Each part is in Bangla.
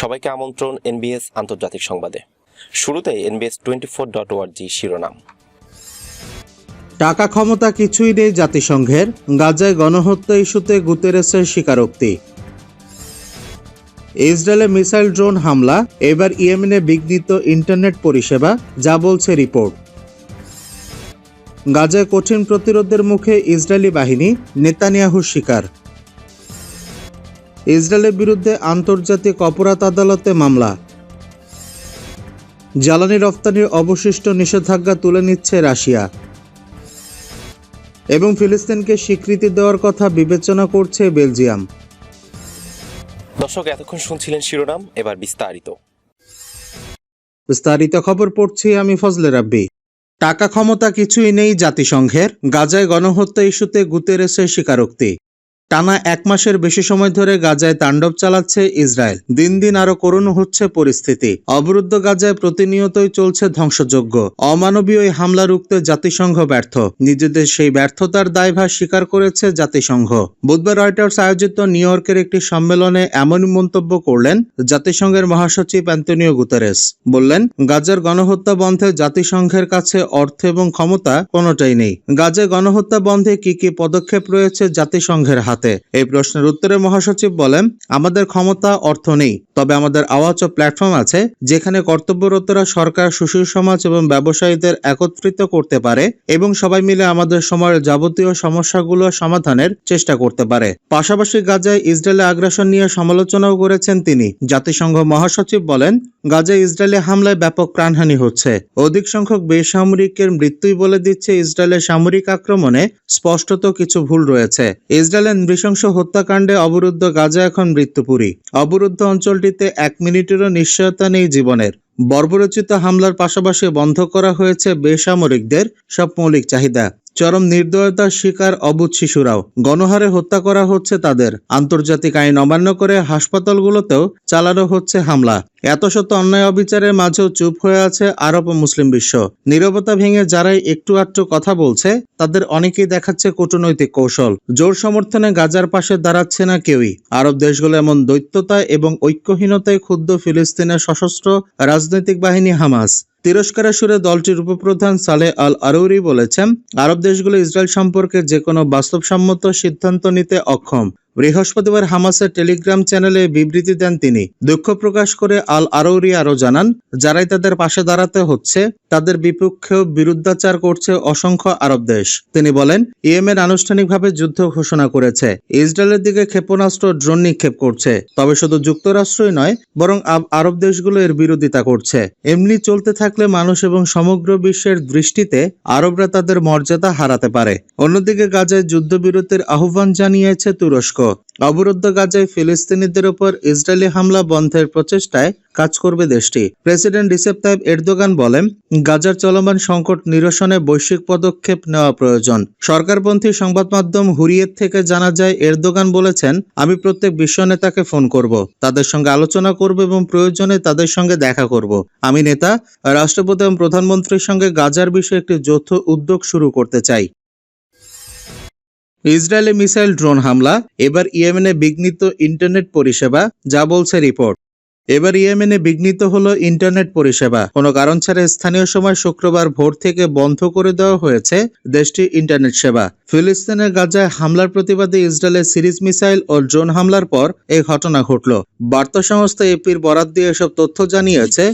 সবাইকে আমন্ত্রণ এনবিএস আন্তর্জাতিক সংবাদে। শুরুতেই এনবিএস টোয়েন্টি ফোর ডট ওয়ার্জি শিরোনাম। টাকা ক্ষমতা কিছুই নেই জাতিসংঘের, গাজায় গণহত্যা ইস্যুতে গুতেরেসের স্বীকারোক্তি। ইসরায়েলে মিসাইল ড্রোন হামলা, এবার ইয়েমেনে বিঘ্নিত ইন্টারনেট পরিষেবা, যা বলছে রিপোর্ট। গাজায় কঠিন প্রতিরোধের মুখে ইসরায়েলি বাহিনী নেতানিয়াহুর শিকার। ইসরায়েলের বিরুদ্ধে আন্তর্জাতিক অপরাধ আদালতে মামলা। জ্বালানি রফতানির অবশিষ্ট নিষেধাজ্ঞা তুলে নিচ্ছে রাশিয়া। এবং ফিলিস্তিনকে স্বীকৃতি দেওয়ার কথা বিবেচনা করছে বেলজিয়াম। দর্শক এতক্ষণ শুনছিলেন শিরোনাম এবার বিস্তারিত। বিস্তারিত খবর পড়ছি আমি ফজলে রাব্বি। টাকা ক্ষমতা কিছুই নেই জাতিসংঘের গাজায় গণহত্যা ইস্যুতে গুতেরেসের স্বীকারোক্তি। টানা এক মাসের বেশি সময় ধরে গাজায় তাণ্ডব চালাচ্ছে ইসরায়েল। দিন দিন আরও করুণ হচ্ছে পরিস্থিতি। অবরুদ্ধ গাজায় প্রতিনিয়তই চলছে ধ্বংসযজ্ঞ। অমানবীয় এই হামলা রুখতে জাতিসংঘ ব্যর্থ। নিজেদের সেই ব্যর্থতার দায়ভার স্বীকার করেছে জাতিসংঘ। বুধবার রয়টার্স আয়োজিত নিউ ইয়র্কের একটি সম্মেলনে এমনই মন্তব্য করলেন জাতিসংঘের মহাসচিব অ্যান্তনিও গুতারেস। বললেন, গাজার গণহত্যা বন্ধে জাতিসংঘের কাছে অর্থ এবং ক্ষমতা কোনোটাই নেই। গাজায় গণহত্যা বন্ধে কি কি পদক্ষেপ রয়েছে জাতিসংঘের হাতে? এই প্রশ্নের উত্তরে মহাসচিব বলেন আমাদের ক্ষমতা অর্থ নেই। তবে আমাদের আওয়াজ ও প্ল্যাটফর্ম আছে যেখানে কর্তব্যরতরা সরকার, সুশীল সমাজ এবং ব্যবসায়ীদের একত্রিত করতে পারে এবং সবাই মিলে আমাদের সময়ের যাবতীয় সমস্যাগুলো সমাধানের চেষ্টা করতে পারে। পাশাপাশি গাজায় ইসরায়েলে আগ্রাসন নিয়ে সমালোচনাও করেছেন তিনি। জাতিসংঘ মহাসচিব বলেন, গাজায় ইসরায়েলি হামলায় ব্যাপক প্রাণহানি হচ্ছে। অধিক সংখ্যক বেসামরিকের মৃত্যুই বলে দিচ্ছে ইসরায়েলের সামরিক আক্রমণে স্পষ্টত কিছু ভুল রয়েছে। ইসরায়েলের নৃশংস হত্যাকাণ্ডে অবরুদ্ধ গাজা এখন মৃত্যুপুরী। অবরুদ্ধ অঞ্চলটিতে এক মিনিটেরও নিশ্চয়তা নেই জীবনের। বর্বরচিত হামলার পাশাপাশি বন্ধ করা হয়েছে বেসামরিকদের সব মৌলিক চাহিদা। চরম নির্দয়তার শিকার অবুধ শিশুরাও। গণহারে হত্যা করা হচ্ছে তাদের। আন্তর্জাতিক আইন অমান্য করে হাসপাতালগুলোতেও চালানো হচ্ছে হামলা। এত শত অন্যায় অবিচারের মাঝেও চুপ হয়ে আছে আরব মুসলিম বিশ্ব। নীরবতা ভেঙে যারাই একটু আধটু কথা বলছে, তাদের অনেকেই দেখাচ্ছে কূটনৈতিক কৌশল। জোর সমর্থনে গাজার পাশে দাঁড়াচ্ছে না কেউই। আরব দেশগুলো এমন দৈত্যতা এবং ঐক্যহীনতায় ক্ষুদ্র ফিলিস্তিনের সশস্ত্র রাজনৈতিক বাহিনী হামাস। তিরস্কার সুরে দলটির উপপ্রধান সালে আল আরৌরি বলেছেন, আরব দেশগুলো ইসরায়েল সম্পর্কে যে কোনো বাস্তবসম্মত সিদ্ধান্ত নিতে অক্ষম। বৃহস্পতিবার হামাসের টেলিগ্রাম চ্যানেলে বিবৃতি দেন তিনি। দুঃখ প্রকাশ করে আল আরৌরি আরও জানান, যারাই তাদের পাশে দাঁড়াতে হচ্ছে, তাদের বিপক্ষেও বিরুদ্ধাচার করছে অসংখ্য আরব দেশ। তিনি বলেন, ইয়েমেন আনুষ্ঠানিকভাবে যুদ্ধ ঘোষণা করেছে। ইসরায়েলের দিকে ক্ষেপণাস্ত্র ড্রোন নিক্ষেপ করছে। তবে শুধু যুক্তরাষ্ট্রই নয়, বরং আরব দেশগুলো এর বিরোধিতা করছে। এমনি চলতে থাকলে মানুষ এবং সমগ্র বিশ্বের দৃষ্টিতে আরবরা তাদের মর্যাদা হারাতে পারে। অন্যদিকে গাজায় যুদ্ধবিরতির আহ্বান জানিয়েছে তুরস্ক। অবরুদ্ধ গাজায় ফিলিস্তিনিদের উপর ইসরায়েলি হামলা বন্ধের প্রচেষ্টায় কাজ করবে দেশটি। প্রেসিডেন্ট রিসেপ তাইব এরদোগান বলেন, গাজার চলমান সংকট নিরসনে বৈশ্বিক পদক্ষেপ নেওয়া প্রয়োজন। সরকারপন্থী সংবাদ মাধ্যম হুরিয়েত থেকে জানা যায়, এরদোগান বলেছেন, আমি প্রত্যেক বিশ্ব নেতাকে ফোন করব। তাদের সঙ্গে আলোচনা করব এবং প্রয়োজনে তাদের সঙ্গে দেখা করব। আমি নেতা, রাষ্ট্রপতি এবং প্রধানমন্ত্রীর সঙ্গে গাজার বিষয়ে একটি যৌথ উদ্যোগ শুরু করতে চাই। ইসরায়েলে মিসাইল ড্রোন হামলা, এবার ইয়েমেনে বিঘ্নিত ইন্টারনেট পরিষেবা, যা বলছে রিপোর্ট। এবার ইয়েমেনে বিঘ্নিত হলো ইন্টারনেট পরিষেবা। কোনো কারণ ছাড়া স্থানীয় সময় শুক্রবার ভোর থেকে বন্ধ করে দেওয়া হয়েছে দেশটির ইন্টারনেট সেবা। ফিলিস্তিনের গাজায় হামলার প্রতিবাদে ইসরায়েলের সিরিজ মিসাইল ও ড্রোন হামলার পর এই ঘটনা ঘটল। বার্তা সংস্থা এপির বরাত দিয়ে এসব তথ্য জানিয়েছে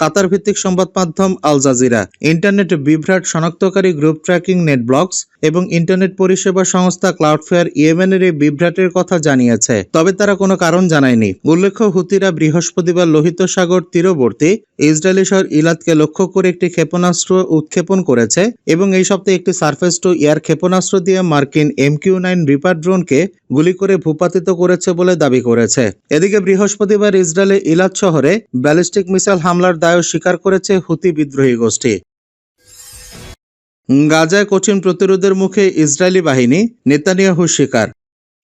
কাতার ভিত্তিক সংবাদ মাধ্যম আল জাজিরা, ইন্টারনেট বিভ্রাট শনাক্তকারী গ্রুপ ট্র্যাকিং নেট ব্লকস এবং ইন্টারনেট পরিষেবা সংস্থা ক্লাউডফেয়ার ইয়েমেনের এই বিভ্রাটের কথা জানিয়েছে। তবে তারা কোনো কারণ জানায়নি। উল্লেখ্য, হুতিরা বৃহস্পতিবার লোহিত সাগর তীরবর্তী ইসরায়েলি শহর ইলাদকে লক্ষ্য করে একটি ক্ষেপণাস্ত্র উৎক্ষেপণ করেছে এবং এই সপ্তাহে একটি সার্ফেস টু এয়ার ক্ষেপণাস্ত্র দিয়ে মার্কিন এমকিউ নাইন রিপার ড্রোনকে গুলি করে ভূপাতিত করেছে বলে দাবি করেছে। এদিকে বৃহস্পতিবার ইসরায়েলের ইলাদ শহরে ব্যালিস্টিক মিসাইল হামলার দায়ও স্বীকার করেছে হুতি বিদ্রোহী গোষ্ঠী। গাজায় কঠিন প্রতিরোধের মুখে ইসরায়েলি বাহিনী, নেতানিয়াহু শিকার।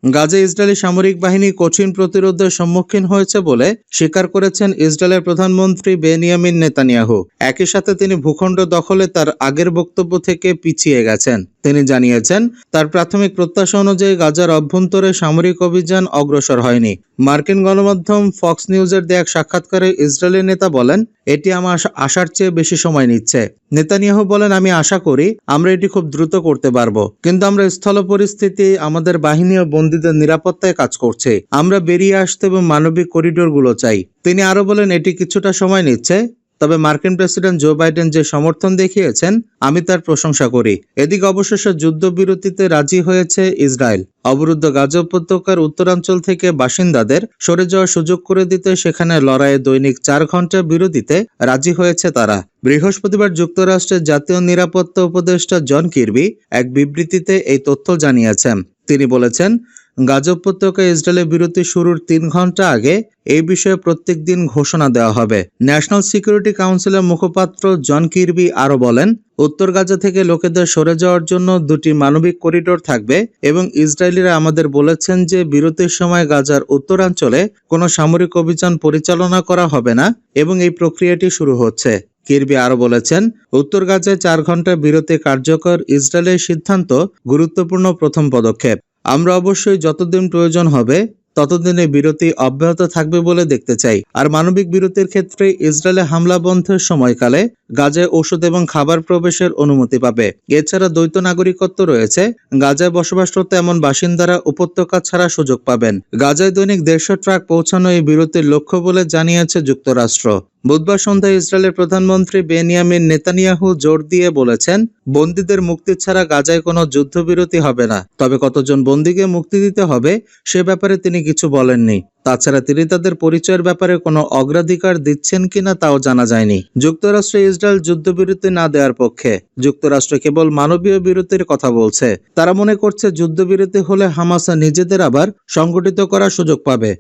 গাজা ইসরায়েলি সামরিক বাহিনী কঠিন প্রতিরোধের সম্মুখীন হয়েছে বলে স্বীকার করেছেন ইসরায়েলের প্রধানমন্ত্রী বেনিয়ামিন নেতানিয়াহু। একই সাথে তিনি ভূখণ্ড দখলে তার আগের বক্তব্য থেকে পিছিয়ে গেছেন। তিনি জানিয়েছেন, তার প্রাথমিক প্রত্যাশা অনুযায়ী গাজার অভ্যন্তরে সামরিক অভিযান অগ্রসর হয়নি। মার্কিন গণমাধ্যম ফক্স নিউজের দেয়া এক সাক্ষাৎকারে ইসরায়েলের নেতা বলেন, এটি আমার আশার চেয়ে বেশি সময় নিচ্ছে। নেতানিয়াহু বলেন, আমি আশা করি আমরা এটি খুব দ্রুত করতে পারব। কিন্তু আমরা স্থল পরিস্থিতি, আমাদের বাহিনী ও বন্দীদের নিরাপত্তায় কাজ করছে। আমরা বেরিয়ে আসতে এবং মানবিক করিডোরগুলো চাই। তিনি আরও বলেন, এটি কিছুটা সময় নিচ্ছে। তবে মার্কিন প্রেসিডেন্ট জো বাইডেন যে সমর্থন দেখিয়েছেন, আমি তার প্রশংসা করি। এদিকে অবশেষে যুদ্ধবিরতিতে রাজি হয়েছে ইসরায়েল। অবরুদ্ধ গাজা উপত্যকার উত্তরাঞ্চল থেকে বাসিন্দাদের সরে যাওয়ার সুযোগ করে দিতে সেখানে লড়াইয়ে দৈনিক চার ঘণ্টা বিরতিতে রাজি হয়েছে তারা। বৃহস্পতিবার যুক্তরাষ্ট্রের জাতীয় নিরাপত্তা উপদেষ্টা জন কিরবি এক বিবৃতিতে এই তথ্য জানিয়েছেন। তিনি বলেছেন গাজা উপত্যকায় ইসরায়েলের বিরতি শুরুর তিন ঘণ্টা আগে এই বিষয়ে প্রত্যেক দিন ঘোষণা দেওয়া হবে। ন্যাশনাল সিকিউরিটি কাউন্সিলের মুখপাত্র জন কিরবি আরও বলেন, উত্তর গাজা থেকে লোকেদের সরে যাওয়ার জন্য দুটি মানবিক করিডোর থাকবে এবং ইসরায়েলিরা আমাদের বলেছেন যে বিরতির সময় গাজার উত্তরাঞ্চলে কোনো সামরিক অভিযান পরিচালনা করা হবে না এবং এই প্রক্রিয়াটি শুরু হচ্ছে। কিরবি আরও বলেছেন, উত্তর গাজায় চার ঘণ্টা বিরতি কার্যকর ইসরায়েলের সিদ্ধান্ত গুরুত্বপূর্ণ প্রথম পদক্ষেপ। আমরা অবশ্যই যতদিন প্রয়োজন হবে ততদিনে বিরতি অব্যাহত থাকবে বলে দেখতে চাই। আর মানবিক বিরতির ক্ষেত্রে ইসরায়েলে হামলা বন্ধের সময়কালে গাজায় ওষুধ এবং খাবার প্রবেশের অনুমতি পাবে। এছাড়া দ্বৈত নাগরিকত্ব রয়েছে। গাজায় বসবাসরত এমন বাসিন্দারা উপত্যকা ছাড়া সুযোগ পাবেন। গাজায় দৈনিক দেড়শো ট্রাক পৌঁছানো এই বিরতির লক্ষ্য বলে জানিয়েছে যুক্তরাষ্ট্র। বুধবার সন্ধ্যায় ইসরায়েলের প্রধানমন্ত্রী বেনিয়ামিন নেতানিয়াহু জোর দিয়ে বলেছেন, বন্দীদের মুক্তি ছাড়া গাজায় কোনো যুদ্ধবিরতি হবে না। তবে কতজন বন্দীকে মুক্তি দিতে হবে, সে ব্যাপারে তিনি কিছু বলেননি। তাছাড়া তিনি তাদের পরিচয়ের ব্যাপারে কোনো অগ্রাধিকার দিচ্ছেন কিনা তাও জানা যায়নি। যুক্তরাষ্ট্র ইসরায়েল যুদ্ধবিরতি না দেওয়ার পক্ষে, যুক্তরাষ্ট্র কেবল মানবীয় বিরতির কথা বলছে। তারা মনে করছে যুদ্ধবিরতি হলে হামাসা নিজেদের আবার সংগঠিত করার সুযোগ পাবে।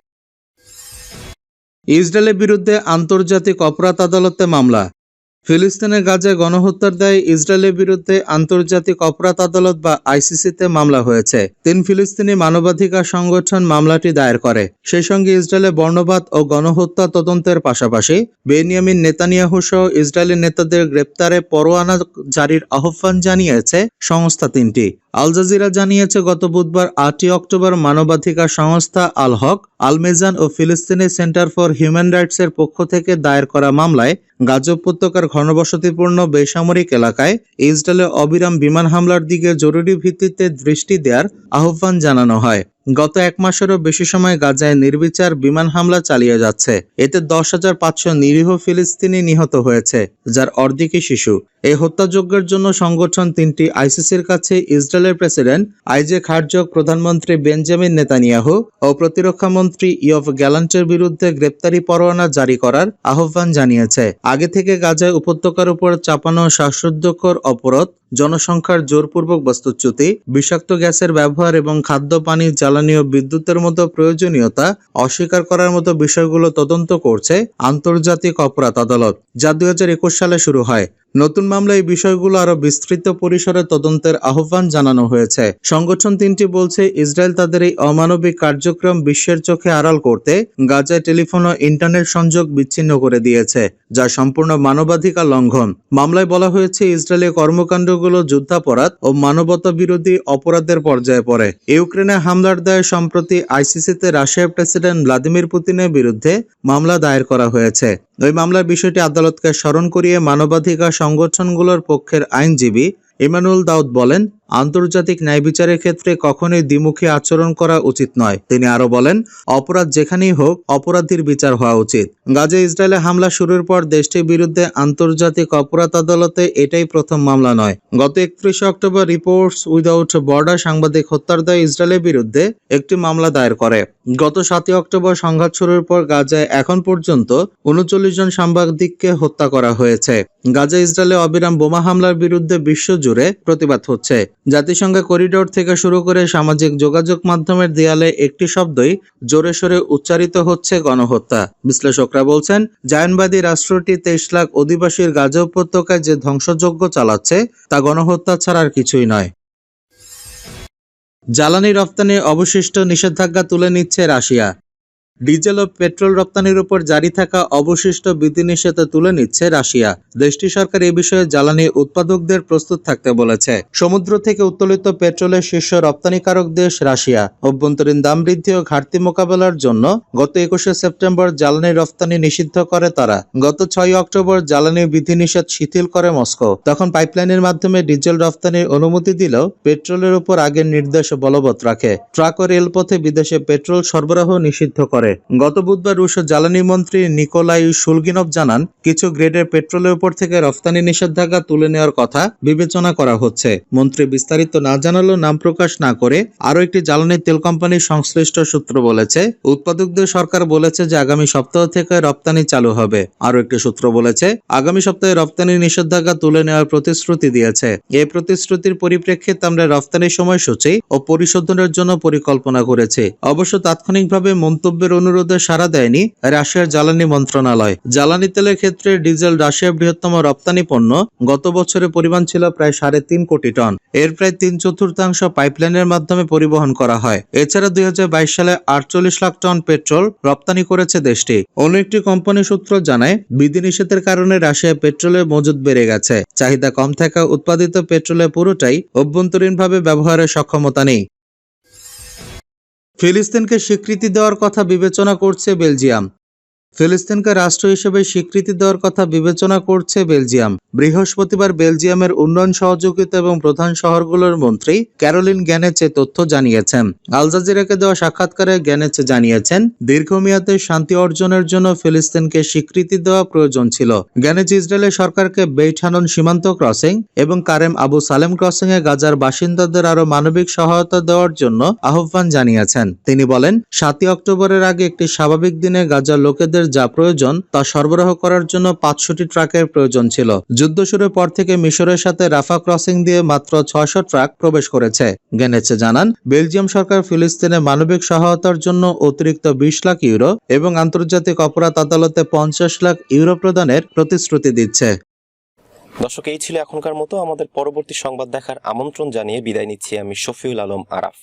ইসরায়েলের বিরুদ্ধে আন্তর্জাতিক অপরাধ আদালতে মামলা। ফিলিস্তিনের গাজায় গণহত্যার দায়ে ইসরায়েলের বিরুদ্ধে আন্তর্জাতিক অপরাধ আদালত বা আইসিসিতে মামলা হয়েছে। তিন ফিলিস্তিনি মানবাধিকার সংগঠন মামলাটি দায়ের করে। সেই সঙ্গে ইসরায়েলের বর্ণবাদ ও গণহত্যা তদন্তের পাশাপাশি বেনিয়ামিন নেতানিয়াহু সহ ইসরায়েলি নেতাদের গ্রেপ্তারে পরোয়ানা জারির আহ্বান জানিয়েছে সংস্থা তিনটি। আল জাজিরা জানিয়েছে, গত বুধবার আটই অক্টোবর মানবাধিকার সংস্থা আল হক, আলমেজান ও ফিলিস্তিনি সেন্টার ফর হিউম্যান রাইটস এর পক্ষ থেকে দায়ের করা মামলায় গাজ উপত্যকার ঘনবসতিপূর্ণ বেসামরিক এলাকায় ইসরায়েলের অবিরাম বিমান হামলার দিকে জরুরি ভিত্তিতে দৃষ্টি দেওয়ার আহ্বান জানানো হয়। গত এক মাসেরও বেশি সময় গাজায় নির্বিচার বিমান হামলা চালিয়ে যাচ্ছে। এতে দশ হাজার পাঁচশো নিরীহ ফিলিস্তিনি নিহত হয়েছে, যার অর্ধেকই শিশু। এই হত্যাযজ্ঞের জন্য সংগঠন তিনটি আইসিসির কাছে ইসরায়েলের প্রেসিডেন্ট, আইজে হার্জক প্রধানমন্ত্রী বেঞ্জামিন নেতানিয়াহু ও প্রতিরক্ষা মন্ত্রী ইয়ফ গ্যালান্টের বিরুদ্ধে গ্রেপ্তারি পরোয়ানা জারি করার আহ্বান জানিয়েছে। আগে থেকে গাজায় উপত্যকার উপর চাপানো শ্বাসরুদ্ধকর অপরাধ জনসংখ্যার জোরপূর্বক বাস্তুচ্যুতি, বিষাক্ত গ্যাসের ব্যবহার এবং খাদ্য, পানি, জ্বালানি ও বিদ্যুতের মতো প্রয়োজনীয়তা অস্বীকার করার মতো বিষয়গুলো তদন্ত করছে আন্তর্জাতিক অপরাধ আদালত, যা দুই হাজার একুশ সালে শুরু হয়। নতুন মামলায় এই বিষয়গুলো আরও বিস্তৃত পরিসরে তদন্তের আহ্বান জানানো হয়েছে। সংগঠন তিনটি বলছে, ইসরায়েল তাদের এই অমানবিক কার্যক্রম বিশ্বের চোখে আড়াল করতে গাজায় টেলিফোন ও ইন্টারনেট সংযোগ বিচ্ছিন্ন করে দিয়েছে, যা সম্পূর্ণ মানবাধিকার লঙ্ঘন। মামলায় বলা হয়েছে, ইসরায়েলের কর্মকাণ্ডগুলো যুদ্ধাপরাধ ও মানবতা বিরোধী অপরাধের পর্যায়ে পড়ে। ইউক্রেনে হামলার দায়ে সম্প্রতি আইসিসিতে রাশিয়ার প্রেসিডেন্ট ভ্লাদিমির পুতিনের বিরুদ্ধে মামলা দায়ের করা হয়েছে। ওই মামলার বিষয়টি আদালতকে স্মরণ করিয়ে মানবাধিকার সংগঠনগুলোর পক্ষের আইনজীবী ইমানুল দাউদ বলেন আন্তর্জাতিক ন্যায় বিচারের ক্ষেত্রে কখনোই দ্বিমুখী আচরণ করা উচিত নয়। তিনি আরও বলেন, অপরাধ যেখানেই হোক, অপরাধীর বিচার হওয়া উচিত। গাজে ইসরায়েলে হামলা শুরুর পর দেশটির বিরুদ্ধে আন্তর্জাতিক অপরাধ আদালতে এটাই প্রথম মামলা নয়। গত একত্রিশে অক্টোবর রিপোর্টস উইদাউট বর্ডার সাংবাদিক হত্যার দায়ে ইসরায়েলের বিরুদ্ধে একটি মামলা দায়ের করে। গত সাতই অক্টোবর সংঘাত শুরুর পর গাজায় এখন পর্যন্ত উনচল্লিশ জন সাংবাদিককে হত্যা করা হয়েছে। গাজা ইসরায়েলে অবিরাম বোমা হামলার বিরুদ্ধে বিশ্বজুড়ে প্রতিবাদ হচ্ছে। জাতিসংঘের করিডোর থেকে শুরু করে সামাজিক যোগাযোগ মাধ্যমের দেয়ালে একটি শব্দই জোরে সোরে উচ্চারিত হচ্ছে গণহত্যা। বিশ্লেষকরা বলছেন, জায়নবাদী রাষ্ট্রটি তেইশ লাখ অধিবাসীর গাজা উপত্যকায় যে ধ্বংসযজ্ঞ চালাচ্ছে, তা গণহত্যা ছাড়ার কিছুই নয়। জ্বালানি রপ্তানি অবশিষ্ট নিষেধাজ্ঞা তুলে নিচ্ছে রাশিয়া। ডিজেল ও পেট্রোল রপ্তানির উপর জারি থাকা অবশিষ্ট বিধিনিষেধ তুলে নিচ্ছে রাশিয়া। দেশটি সরকার এ বিষয়ে জ্বালানি উৎপাদকদের প্রস্তুত থাকতে বলেছে। সমুদ্র থেকে উত্তোলিত পেট্রোলের শীর্ষ রপ্তানিকারক দেশ রাশিয়া। অভ্যন্তরীণ দাম বৃদ্ধি ও ঘাটতি মোকাবেলার জন্য গত একুশে সেপ্টেম্বর জ্বালানি রপ্তানি নিষিদ্ধ করে তারা। গত ছয় অক্টোবর জ্বালানি বিধিনিষেধ শিথিল করে মস্কো। তখন পাইপলাইনের মাধ্যমে ডিজেল রপ্তানির অনুমতি দিলেও পেট্রোলের উপর আগের নির্দেশ বলবৎ রাখে। ট্রাক ও রেলপথে বিদেশে পেট্রোল সরবরাহ নিষিদ্ধ করে। গত বুধবার রুশ জ্বালানি মন্ত্রী নিকোলাই শুলগিনভ জানান, কিছু গ্রেডের পেট্রোলের উপর থেকে রফতানি নিষেধাজ্ঞা তুলে নেওয়ার কথা বিবেচনা করা হচ্ছে। মন্ত্রী বিস্তারিত না জানালেও নাম প্রকাশ না করে আরও একটি জ্বালানি তেল কোম্পানির সংশ্লিষ্ট সূত্র বলেছে। উৎপাদকদের সরকার বলেছে যে আগামী সপ্তাহ থেকে রপ্তানি চালু হবে। আরও একটি সূত্র বলেছে, আগামী সপ্তাহে রপ্তানি নিষেধাজ্ঞা তুলে নেওয়ার প্রতিশ্রুতি দিয়েছে। এই প্রতিশ্রুতির পরিপ্রেক্ষিতে আমরা রপ্তানির সময়সূচি ও পরিশোধনের জন্য পরিকল্পনা করেছি। অবশ্য তাৎক্ষণিকভাবে মন্তব্যের অনুরোধে সাড়া দেয়নি রাশিয়ার জ্বালানি মন্ত্রণালয়। জ্বালানি তেলের ক্ষেত্রে ডিজেল রাশিয়ার বৃহত্তম রপ্তানি পণ্য। গত বছরের পরিমাণ ছিল প্রায় সাড়ে তিন কোটি টন। এর প্রায় তিন চতুর্থাংশ পাইপলাইনের মাধ্যমে পরিবহন করা হয়। এছাড়া দুই হাজার বাইশ সালে আটচল্লিশ লাখ টন পেট্রোল রপ্তানি করেছে দেশটি। অন্য একটি কোম্পানি সূত্র জানায়, বিধিনিষেধের কারণে রাশিয়ায় পেট্রোলের মজুদ বেড়ে গেছে। চাহিদা কম থাকা উৎপাদিত পেট্রোলের পুরোটাই অভ্যন্তরীণভাবে ব্যবহারের সক্ষমতা নেই। ফিলিস্তিনকে স্বীকৃতি দেওয়ার কথা বিবেচনা করছে বেলজিয়াম। ফিলিস্তিনকে রাষ্ট্র হিসেবে স্বীকৃতি দেওয়ার কথা বিবেচনা করছে বেলজিয়াম। বৃহস্পতিবার বেলজিয়ামের উন্নয়ন সহযোগিতা এবং প্রধান শহরগুলোর মন্ত্রী ক্যারোলিন গ্যানেচে তথ্য জানিয়েছেন। আল জাজিরাকে দেওয়া সাক্ষাৎকারে গ্যানেচে জানিয়েছেন, দীর্ঘমেয়াদে শান্তি অর্জনের জন্য ফিলিস্তিনকে স্বীকৃতি দেওয়া প্রয়োজন ছিল। গ্যানেচ ইসরায়েলের সরকারকে বেইঠানন সীমান্ত ক্রসিং এবং কারেম আবু সালেম ক্রসিং এ গাজার বাসিন্দাদের আরও মানবিক সহায়তা দেওয়ার জন্য আহ্বান জানিয়েছেন। তিনি বলেন, সাতই অক্টোবরের আগে একটি স্বাভাবিক দিনে গাজার লোকেদের যা প্রয়োজন তা সরবরাহ করার জন্য পাঁচশোটি ট্রাকের প্রয়োজন ছিল। যুদ্ধ শুরুর পর থেকে মিশরের সাথে রাফা ক্রসিং দিয়ে মাত্র ছয়শো ট্রাক প্রবেশ করেছে। গেনেছে জানান, বেলজিয়াম সরকার ফিলিস্তিনে মানবিক সহায়তার জন্য অতিরিক্ত বিশ লাখ ইউরো এবং আন্তর্জাতিক অপরাধ আদালতে পঞ্চাশ লাখ ইউরো প্রদানের প্রতিশ্রুতি দিচ্ছে। দর্শক, এই ছিল এখনকার মতো। আমাদের পরবর্তী সংবাদ দেখার আমন্ত্রণ জানিয়ে বিদায় নিচ্ছি আমি শফিউল আলম আরাফ।